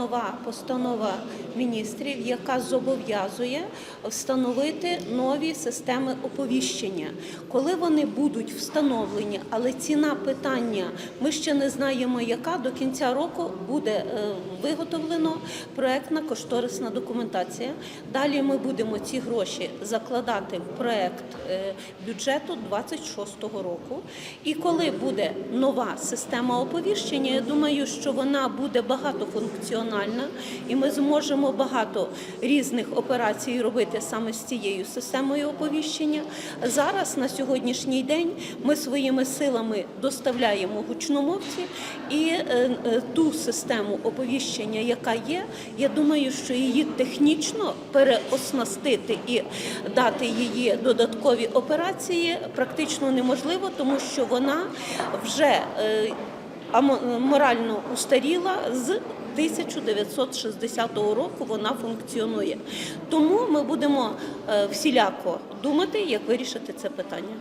нова постанова міністрів, яка зобов'язує встановити нові системи оповіщення. Коли вони будуть встановлені, але ціна питання ми ще не знаємо, яка до кінця року буде е, виготовлено проектна кошторисна документація. Далі ми будемо ці гроші закладати в проект е, бюджету 26-го року. І коли буде нова система оповіщення, я думаю, що вона буде багатофункціональна, і ми зможемо багато різних операцій робити саме з цією системою оповіщення. Зараз на сьогоднішній день ми своїми силами доставляємо гучномовці і е, е, ту систему оповіщення, яка є, я думаю, що її технічно переоснастити і дати її додаткові операції практично неможливо, тому що вона вже е, морально устаріла з 1960 року вона функціонує. Тому ми будемо е, всіляко думати, як вирішити це питання.